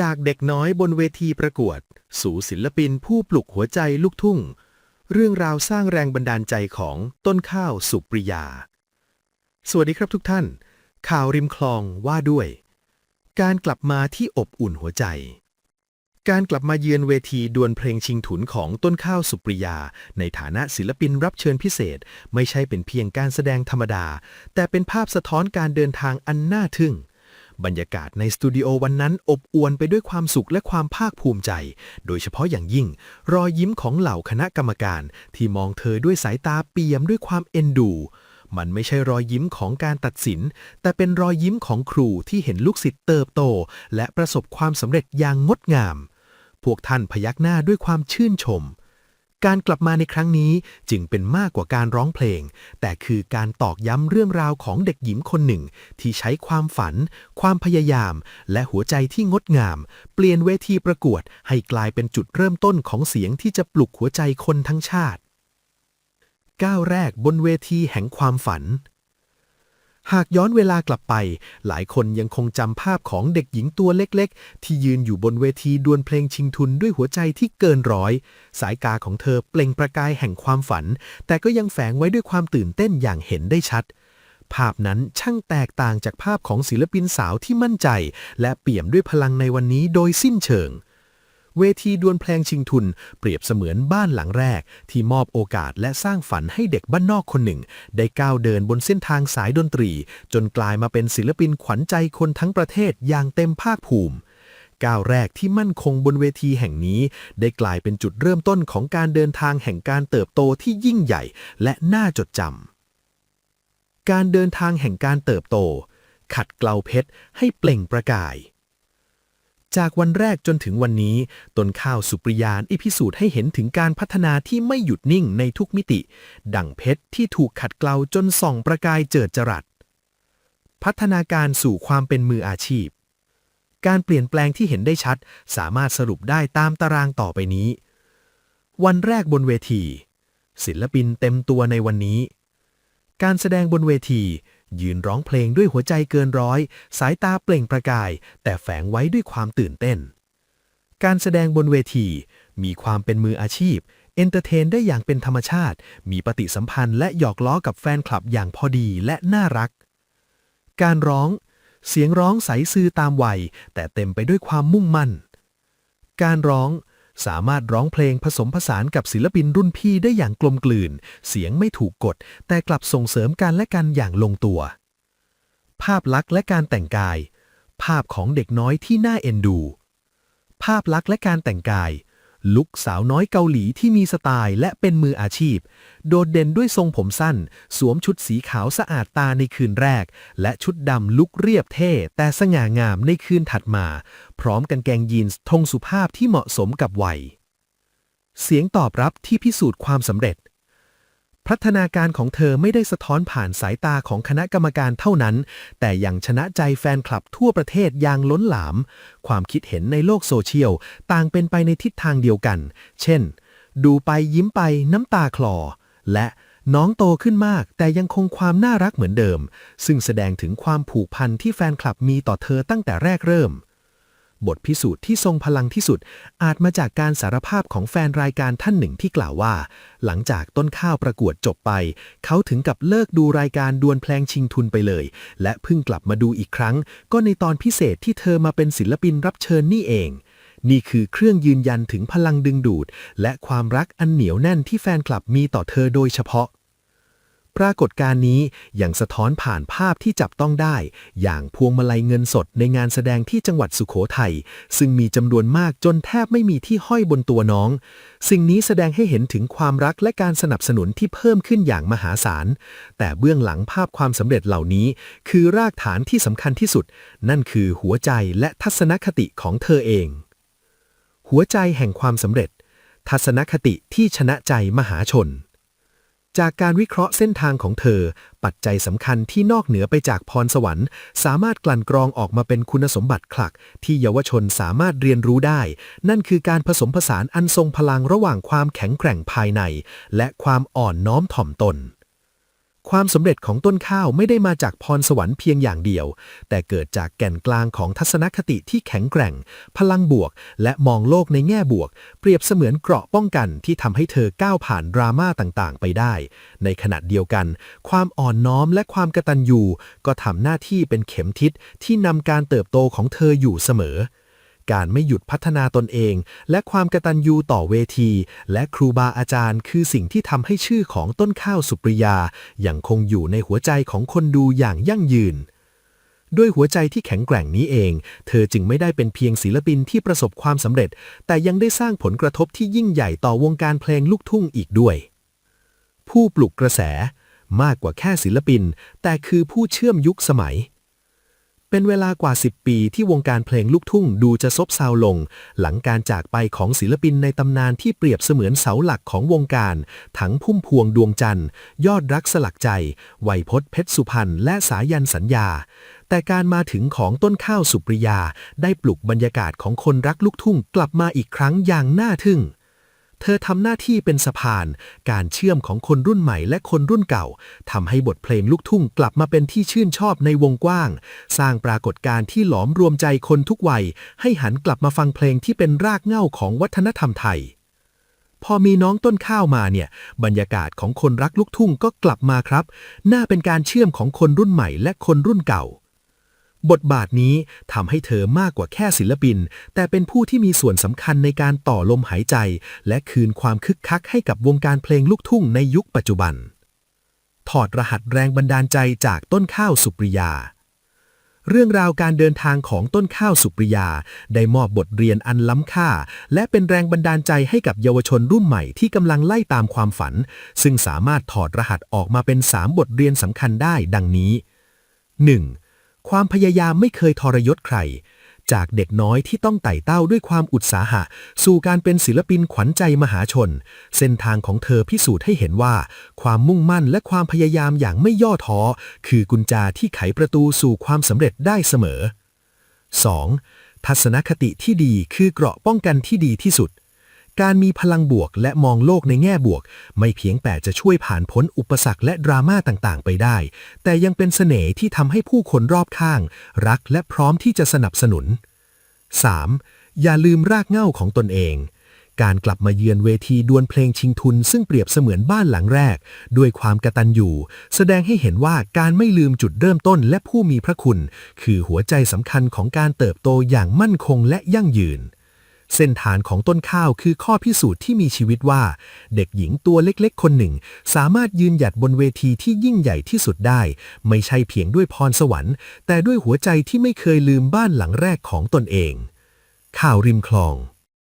จากเด็กน้อยบนเวทีประกวด สู่ศิลปินผู้ปลุกหัวใจลูกทุ่ง เรื่องราวสร้างแรงบันดาลใจของต้นข้าวสุปริยา สวัสดีครับทุกท่าน ข่าวริมคลองว่าด้วย การกลับมาที่อบอุ่นหัวใจ การกลับมาเยือนเวทีดวลเพลงชิงถุนของต้นข้าวสุปริยา ในฐานะศิลปินรับเชิญพิเศษ ไม่ใช่เป็นเพียงการแสดงธรรมดา แต่เป็นภาพสะท้อนการเดินทางอันน่าทึ่ง บรรยากาศในสตูดิโอวันนั้นอบอวลไปด้วยความสุขและความภาคภูมิใจ โดยเฉพาะอย่างยิ่ง รอยยิ้มของเหล่าคณะกรรมการ ที่มองเธอด้วยสายตาเปี่ยมด้วยความเอ็นดู มันไม่ใช่รอยยิ้มของการตัดสิน แต่เป็นรอยยิ้มของครูที่เห็นลูกศิษย์เติบโต และประสบความสำเร็จอย่างงดงาม พวกท่านพยักหน้าด้วยความชื่นชม การกลับมาในครั้งนี้จึงเป็นมากกว่าการร้องเพลง แต่คือการตอกย้ำเรื่องราวของเด็กหญิงคนหนึ่ง ที่ใช้ความฝัน ความพยายาม และหัวใจที่งดงาม เปลี่ยนเวทีประกวดให้กลายเป็นจุดเริ่มต้นของเสียงที่จะปลุกหัวใจคนทั้งชาติ ก้าวแรกบนเวทีแห่งความฝัน หากย้อนเวลากลับไป หลายคนยังคงจำภาพของเด็กหญิงตัวเล็กๆ ที่ยืนอยู่บนเวทีดวลเพลงชิงทุนด้วยหัวใจที่เกินร้อย สายตาของเธอเปล่งประกายแห่งความฝัน แต่ก็ยังแฝงไว้ด้วยความตื่นเต้นอย่างเห็นได้ชัด ภาพนั้นช่างแตกต่างจากภาพของศิลปินสาวที่มั่นใจ และเปี่ยมด้วยพลังในวันนี้โดยสิ้นเชิง เวทีดวลเพลงชิงทุน เปรียบเสมือนบ้านหลังแรก ที่มอบโอกาสและสร้างฝันให้เด็กบ้านนอกคนหนึ่ง ได้ก้าวเดินบนเส้นทางสายดนตรี จนกลายมาเป็นศิลปินขวัญใจคนทั้งประเทศอย่างเต็มภาคภูมิก้าวแรกที่มั่นคงบนเวทีแห่งนี้ ได้กลายเป็นจุดเริ่มต้นของการเดินทางแห่งการเติบโตที่ยิ่งใหญ่ และน่าจดจำการเดินทางแห่งการเติบโต ขัดเกลาเพชรให้เปล่งประกาย จากวันแรกจนถึงวันนี้ ต้นข้าวสุปริยานได้พิสูจน์ให้เห็นถึงการพัฒนาที่ไม่หยุดนิ่งในทุกมิติ ดั่งเพชรที่ถูกขัดเกลาจนส่องประกายเจิดจรัส พัฒนาการสู่ความเป็นมืออาชีพ การเปลี่ยนแปลงที่เห็นได้ชัด สามารถสรุปได้ตามตารางต่อไปนี้ วันแรกบนเวที ศิลปินเต็มตัวในวันนี้ การแสดงบนเวที ยืนร้องเพลงด้วยหัวใจเกินร้อย สายตาเปล่งประกาย แต่แฝงไว้ด้วยความตื่นเต้น การแสดงบนเวที มีความเป็นมืออาชีพ เอนเตอร์เทนได้อย่างเป็นธรรมชาติ มีปฏิสัมพันธ์และหยอกล้อกับแฟนคลับอย่างพอดีและน่ารัก การร้อง เสียงร้องใสซื่อตามวัย แต่เต็มไปด้วยความมุ่งมั่น การร้อง สามารถร้องเพลงผสมผสานกับศิลปินรุ่นพี่ได้อย่างกลมกลืน เสียงไม่ถูกกด แต่กลับส่งเสริมกันและกันอย่างลงตัว ภาพลักษณ์และการแต่งกาย ภาพของเด็กน้อยที่น่าเอ็นดู ภาพลักษณ์และการแต่งกาย ลุกสาวน้อยเกาหลีที่มีสไตล์และเป็นมืออาชีพ โดดเด่นด้วยทรงผมสั้น สวมชุดสีขาวสะอาดตาในคืนแรก และชุดดำลุกเรียบเท่ แต่สง่างามในคืนถัดมา พร้อมกันแกงยีนส์ทงสุภาพที่เหมาะสมกับวัย เสียงตอบรับที่พิสูจน์ความสำเร็จ พัฒนาการของเธอไม่ได้สะท้อนผ่านสายตาของคณะกรรมการเท่านั้น แต่ยังชนะใจแฟนคลับทั่วประเทศอย่างล้นหลาม ความคิดเห็นในโลกโซเชียลต่างเป็นไปในทิศทางเดียวกัน เช่น ดูไปยิ้มไปน้ำตาคลอ และน้องโตขึ้นมาก แต่ยังคงความน่ารักเหมือนเดิม ซึ่งแสดงถึงความผูกพันที่แฟนคลับมีต่อเธอตั้งแต่แรกเริ่ม บทพิสูจน์ที่ทรงพลังที่สุด อาจมาจากการสารภาพของแฟนรายการท่านหนึ่งที่กล่าวว่า หลังจากต้นข้าวประกวดจบไป เขาถึงกับเลิกดูรายการดวลเพลงชิงทุนไปเลย และเพิ่งกลับมาดูอีกครั้ง ก็ในตอนพิเศษที่เธอมาเป็นศิลปินรับเชิญนี่เอง นี่คือเครื่องยืนยันถึงพลังดึงดูด และความรักอันเหนียวแน่นที่แฟนคลับมีต่อเธอโดยเฉพาะ ปรากฏการณ์นี้ยังสะท้อนผ่านภาพที่จับต้องได้ อย่างพวงมาลัยเงินสดในงานแสดงที่จังหวัดสุโขทัยซึ่งมีจำนวนมากจนแทบไม่มีที่ห้อยบนตัวน้อง สิ่งนี้แสดงให้เห็นถึงความรักและการสนับสนุนที่เพิ่มขึ้นอย่างมหาศาล แต่เบื้องหลังภาพความสำเร็จเหล่านี้ คือรากฐานที่สำคัญที่สุด นั่นคือหัวใจและทัศนคติของเธอเอง หัวใจแห่งความสำเร็จ ทัศนคติที่ชนะใจมหาชน จากการวิเคราะห์เส้นทางของเธอ ปัจจัยสำคัญที่นอกเหนือไปจากพรสวรรค์ สามารถกลั่นกรองออกมาเป็นคุณสมบัติคลัก ที่เยาวชนสามารถเรียนรู้ได้ นั่นคือการผสมผสานอันทรงพลังระหว่างความแข็งแกร่งภายใน และความอ่อนน้อมถ่อมตน ความสำเร็จของต้นข้าวไม่ได้มาจากพรสวรรค์เพียงอย่างเดียว แต่เกิดจากแก่นกลางของทัศนคติที่แข็งแกร่ง พลังบวก และมองโลกในแง่บวก เปรียบเสมือนเกราะป้องกันที่ทำให้เธอก้าวผ่านดราม่าต่างๆ ไปได้ ในขณะเดียวกัน ความอ่อนน้อมและความกระตัญญูก็ทำหน้าที่เป็นเข็มทิศที่นำการเติบโตของเธออยู่เสมอ การไม่หยุดพัฒนาตนเอง และความกระตัญญูต่อเวที และครูบาอาจารย์ คือสิ่งที่ทำให้ชื่อของต้นข้าวสุปริยาอยังคงอยู่ในหัวใจของคนดูอย่างยั่งยืนด้วยหัวใจที่แข็งแกร่งนี้เอง เธอจึงไม่ได้เป็นเพียงศิลปินที่ประสบความสำเร็จ แต่ยังได้สร้างผลกระทบที่ยิ่งใหญ่ต่อวงการเพลงลูกทุ่งอีกด้วย ผู้ปลุกกระแสมากกว่าแค่ศิลปิน แต่คือผู้เชื่อมยุคสมัย เป็นเวลากว่า 10 ปีที่วงการเพลงลูกทุ่งดูจะซบเซาลง หลังการจากไปของศิลปินในตำนานที่เปรียบเสมือนเสาหลักของวงการ ทั้งพุ่มพวงดวงจันทร์ ยอดรักสลักใจ ไวยพจน์เพชรสุพรรณและสายันสัญญา แต่การมาถึงของต้นข้าวสุปริยา ได้ปลุกบรรยากาศของคนรักลูกทุ่งกลับมาอีกครั้งอย่างน่าทึ่ง เธอทำหน้าที่เป็นสะพาน การเชื่อมของคนรุ่นใหม่และคนรุ่นเก่าทำให้บทเพลงลูกทุ่งกลับมาเป็นที่ชื่นชอบในวงกว้าง สร้างปรากฏการณ์ที่หลอมรวมใจคนทุกวัย ให้หันกลับมาฟังเพลงที่เป็นรากเหง้าของวัฒนธรรมไทย พอมีน้องต้นข้าวมาเนี่ย บรรยากาศของคนรักลูกทุ่งก็กลับมาครับ น่าเป็นการเชื่อมของคนรุ่นใหม่และคนรุ่นเก่า บทบาทนี้ทำให้เธอมากกว่าแค่ศิลปิน แต่เป็นผู้ที่มีส่วนสำคัญในการต่อลมหายใจ และคืนความคึกคักให้กับวงการเพลงลูกทุ่งในยุคปัจจุบัน ถอดรหัสแรงบันดาลใจจากต้นข้าวสุปริยา เรื่องราวการเดินทางของต้นข้าวสุปริยา ได้มอบบทเรียนอันล้ำค่า และเป็นแรงบันดาลใจให้กับเยาวชนรุ่นใหม่ที่กำลังไล่ตามความฝัน ซึ่งสามารถถอดรหัสออกมาเป็น 3 บทเรียนสำคัญได้ดังนี้ 1. ความพยายามไม่เคยทรยศใคร จากเด็กน้อยที่ต้องไต่เต้าด้วยความอุตสาหะ สู่การเป็นศิลปินขวัญใจมหาชน เส้นทางของเธอพิสูจน์ให้เห็นว่า ความมุ่งมั่นและความพยายามอย่างไม่ย่อท้อ คือกุญแจที่ไขประตูสู่ความสำเร็จได้เสมอ 2. ทัศนคติที่ดีคือเกราะป้องกันที่ดีที่สุด การมีพลังบวกและมองโลกในแง่บวก ไม่เพียงแต่จะช่วยผ่านพ้นอุปสรรคและดราม่าต่างๆ ไปได้ แต่ยังเป็นเสน่ห์ที่ทำให้ผู้คนรอบข้าง รักและพร้อมที่จะสนับสนุน 3. อย่าลืมรากเหง้าของตนเองการกลับมาเยือนเวทีดวลเพลงชิงทุน ซึ่งเปรียบเสมือนบ้านหลังแรก ด้วยความกระตัญญูแสดงให้เห็นว่าการไม่ลืมจุดเริ่มต้นและผู้มีพระคุณ คือหัวใจสำคัญของการเติบโตอย่างมั่นคงและยั่งยืน เส้นทางของต้นข้าวคือข้อพิสูจน์ที่มีชีวิตว่า เด็กหญิงตัวเล็กๆ คนหนึ่ง สามารถยืนหยัดบนเวทีที่ยิ่งใหญ่ที่สุดได้ ไม่ใช่เพียงด้วยพรสวรรค์ แต่ด้วยหัวใจที่ไม่เคยลืมบ้านหลังแรกของตนเอง ข่าวริมคลอง